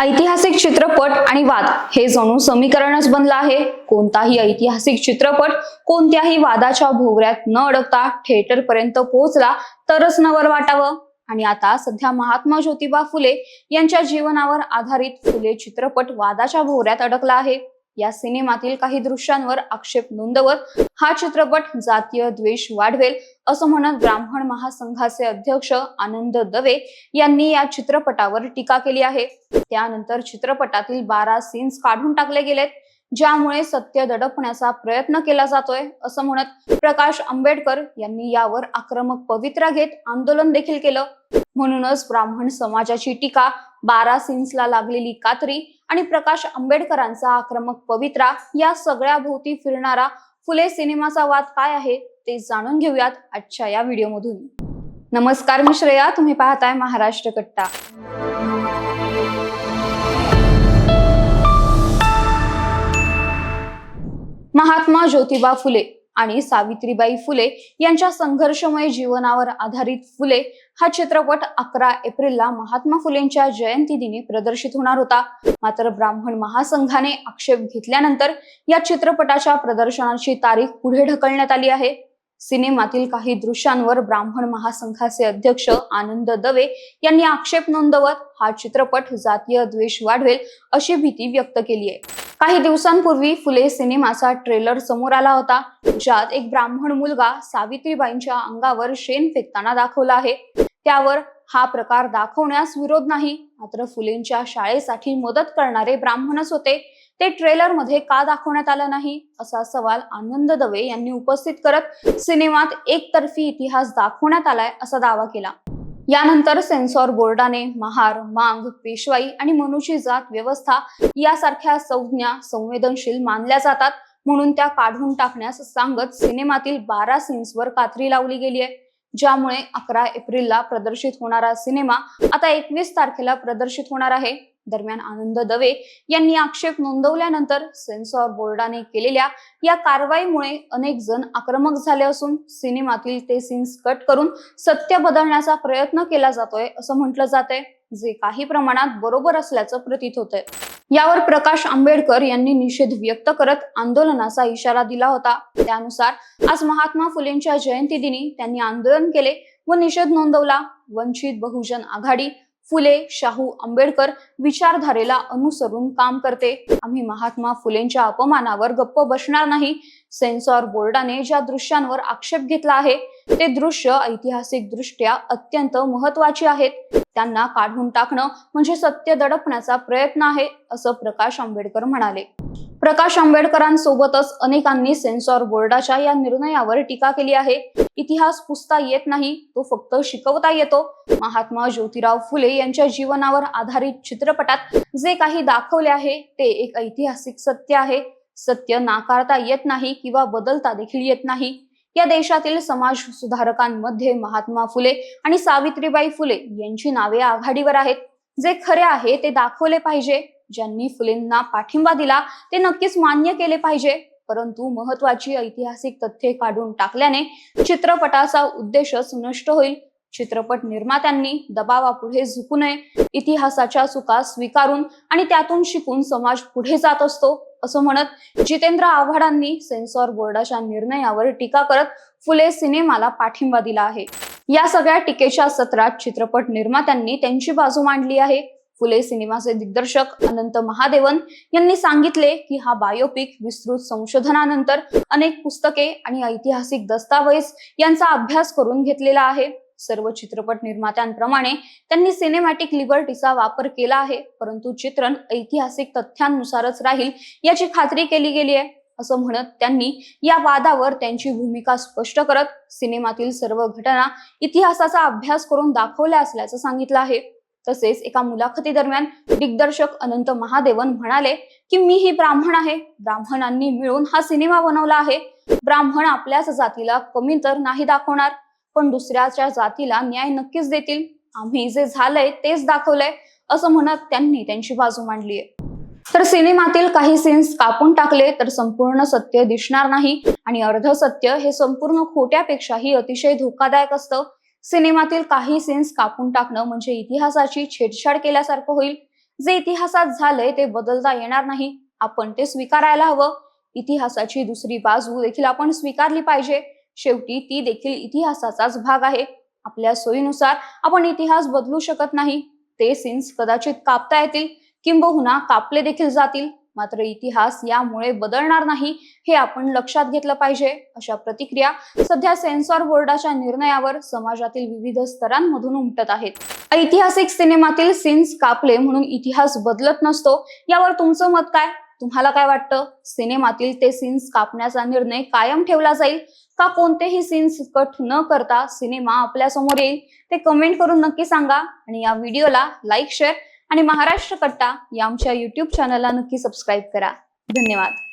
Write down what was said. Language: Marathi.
ऐतिहासिक चित्रपट आणि वाद. हे जणू समीकरणच बनलं आहे. कोणताही ऐतिहासिक चित्रपट कोणत्याही वादाच्या भोवऱ्यात न अडकता थिएटर पर्यंत पोहोचला तरच नवर वाटावं. आणि आता सध्या महात्मा ज्योतिबा फुले यांच्या जीवनावर आधारित फुले चित्रपट वादाच्या भोवऱ्यात अडकला आहे. या सिनेमातील काही दृश्यांवर आक्षेप नोंदवत हा चित्रपट जातीय द्वेष वाढवेल असं म्हणत ब्राह्मण महासंघाचे अध्यक्ष आनंद दवे यांनी या चित्रपटावर टीका केली आहे. त्यानंतर चित्रपटातील बारा सीन्स काढून टाकले गेलेत. ज्यामुळे सत्य दडपण्याचा प्रयत्न केला जातोय असं म्हणत प्रकाश आंबेडकर यांनी यावर आक्रमक पवित्रा घेत आंदोलन देखील केलं. म्हणूनच ब्राह्मण समाजाची टीका बारा सिन्सला लागलेली कात्री आणि प्रकाश आंबेडकरांचा आक्रमक पवित्रा या सगळ्या भोवती फिरणारा फुले सिनेमाचा वाद काय आहे ते जाणून घेऊयात आजच्या या व्हिडिओमधून. नमस्कार मी श्रेया तुम्ही पाहताय महाराष्ट्र कट्टा. महात्मा ज्योतिबा फुले आणि सावित्रीबाई फुले यांच्या संघर्षमय जीवनावर आधारित फुले हा चित्रपट अकरा एप्रिलला महात्मा फुलेंच्या जयंती दिनी प्रदर्शित होणार होता. मात्र ब्राह्मण महासंघाने आक्षेप घेतल्यानंतर या चित्रपटाच्या प्रदर्शनाची तारीख पुढे ढकलण्यात आली आहे. सिनेमातील काही दृश्यांवर ब्राह्मण महासंघाचे अध्यक्ष आनंद दवे यांनी आक्षेप नोंदवत हा चित्रपट जातीय द्वेष वाढवेल अशी भीती व्यक्त केली आहे. काही दिवसांपूर्वी फुले सिनेमाचा ट्रेलर समोर आला होता ज्यात एक ब्राह्मण मुलगा सावित्रीबाईंच्या अंगावर शेण फेकताना दाखवला आहे. त्यावर हा प्रकार दाखवण्यास विरोध नाही मात्र फुलेंच्या शाळेसाठी मदत करणारे ब्राह्मणच होते. ते ट्रेलरमध्ये का दाखवण्यात आलं नाही असा सवाल आनंद दवे यांनी उपस्थित करत सिनेमात एकतर्फी इतिहास दाखवण्यात आलाय असा दावा केला. यानंतर सेन्सॉर बोर्डाने महार मांग पेशवाई आणि मनुष्य जात व्यवस्था यासारख्या संज्ञा संवेदनशील मानल्या जातात म्हणून त्या काढून टाकण्यास सांगत सिनेमातील बारा सीन्सवर कात्री लावली गेली आहे. ज्यामुळे अकरा एप्रिलला प्रदर्शित होणारा सिनेमा आता एकवीस तारखेला प्रदर्शित होणार आहे. दरम्यान आनंद दवे यांनी आक्षेप नोंदवल्यानंतर सेन्सॉर बोर्डाने केलेल्या या कारवाईमुळे अनेक जण आक्रमक झाले असून सिनेमातील ते सीन्स कट करून सत्य बदलण्याचा प्रयत्न केला जातोय असं म्हटलं जातंय जे काही प्रमाणात बरोबर असल्याचं प्रतीत होतंय. यावर प्रकाश आंबेडकर यांनी निषेध व्यक्त करत आंदोलनाचा इशारा दिला होता. त्यानुसार आज महात्मा फुलेंच्या जयंती दिनी त्यांनी आंदोलन केले व निषेध नोंदवला. वंचित बहुजन आघाडी फुले शाहू आंबेडकर विचारधारेला अनुसरून काम करते. आम्ही महात्मा फुलेंच्या अपमानावर गप्प बसणार नाही. सेन्सॉर बोर्डाने ज्या दृश्यांवर आक्षेप घेतला आहे ते दृश्य ऐतिहासिक दृष्ट्या अत्यंत महत्वाची आहेत. त्यांना काढून टाकणं म्हणजे सत्य दडपण्याचा प्रयत्न आहे असं प्रकाश आंबेडकर म्हणाले. प्रकाश आंबेडकरांसोबतच अनेकांनी सेन्सॉर बोर्डाच्या या निर्णयावर टीका केली आहे. इतिहास पुसता येत नाही तो फक्त शिकवता येतो. महात्मा ज्योतिराव फुले यांच्या जीवनावर आधारित चित्रपटात जे काही दाखवले आहे ते एक ऐतिहासिक सत्य आहे. सत्य नाकारता येत नाही किंवा बदलता देखील येत नाही. या देशातील समाज सुधारकांमध्ये महात्मा फुले आणि सावित्रीबाई फुले यांची नावे आघाडीवर आहेत. जे खरे आहे ते दाखवले पाहिजे. ज्यांनी फुलेंना पाठिंबा दिला ते नक्कीच मान्य केले पाहिजे. परंतु महत्वाची ऐतिहासिक तथ्ये काढून टाकल्याने चित्रपटाचा उद्देशच नष्ट होईल. चित्रपट निर्मात्यांनी दबावापुढे झुकू नये. इतिहासाच्या चुका स्वीकारून आणि त्यातून शिकून समाज पुढे जात असतो असं म्हणत जितेंद्र आव्हाडांनी सेन्सॉर बोर्डाच्या निर्णयावर टीका करत फुले सिनेमाला पाठिंबा दिला आहे. या सगळ्या टीकेच्या सत्रात चित्रपट निर्मात्यांनी त्यांची बाजू मांडली आहे. फुले सिनेमाचे दिग्दर्शक अनंत महादेवन यांनी सांगितले की हा बायोपिक विस्तृत संशोधनानंतर अनेक पुस्तके आणि ऐतिहासिक दस्तावेज यांचा अभ्यास करून घेतलेला आहे. सर्व चित्रपट निर्मात्यांप्रमाणे त्यांनी सिनेमॅटिक लिबर्टीचा वापर केला आहे परंतु चित्रण ऐतिहासिक तथ्यांनुसारच राहील याची खात्री केली गेली आहे. असं म्हणत त्यांनी या वादावर त्यांची भूमिका स्पष्ट करत सिनेमातील सर्व घटना इतिहासाचा अभ्यास करून दाखवल्या असल्याचं सांगितलं आहे. तसेच एका मुलाखती दरम्यान दिग्दर्शक अनंत महादेवन म्हणाले की मी ही ब्राह्मण आहे. ब्राह्मणांनी मिळून हा सिनेमा बनवला आहे. ब्राह्मण आपल्याच जातीला कमी तर नाही दाखवणार पण दुसऱ्याच्या जातीला न्याय नक्कीच देतील. आम्ही जे झालंय तेच दाखवलंय असं म्हणत त्यांनी त्यांची बाजू मांडली आहे तर सिनेमातील काही सीन्स कापून टाकले तर संपूर्ण सत्य दिसणार नाही आणि अर्ध सत्य हे संपूर्ण खोट्यापेक्षाही अतिशय धोकादायक असतं. सिनेमातील काही सीन्स कापून टाकणं म्हणजे इतिहासाची छेडछाड केल्यासारखं होईल. जे इतिहासात झालंय ते बदलता येणार नाही. आपण ते स्वीकारायला हवं. इतिहासाची दुसरी बाजू देखील आपण स्वीकारली पाहिजे. शेवटी ती देखील इतिहासाचाच भाग आहे. आपल्या सोयीनुसार आपण इतिहास बदलू शकत नाही. ते सीन्स कदाचित कापता येतील. किंबहुना कापले देखील जातील. मात्र इतिहास यामुळे बदलणार नाही हे आपण लक्षात घेतलं पाहिजे. अशा प्रतिक्रिया सध्या सेन्सॉर बोर्डाच्या निर्णयावर समाजातील विविध स्तरांमधून उमटत आहेत. ऐतिहासिक सिनेमातील सीन्स कापले म्हणून इतिहास बदलत नसतो. यावर तुमचं मत काय? तुम्हाला काय वाटतं? सिनेमातील ते सीन्स कापण्याचा निर्णय कायम ठेवला जाईल? का कोणतेही सीन्स कट न करता सिनेमा आपल्यासमोर येईल? ते कमेंट करून नक्की सांगा. आणि या व्हिडिओला लाईक शेअर आणि महाराष्ट्र कट्टा या आमच्या युट्यूब चॅनलला नक्की सबस्क्राईब करा. धन्यवाद.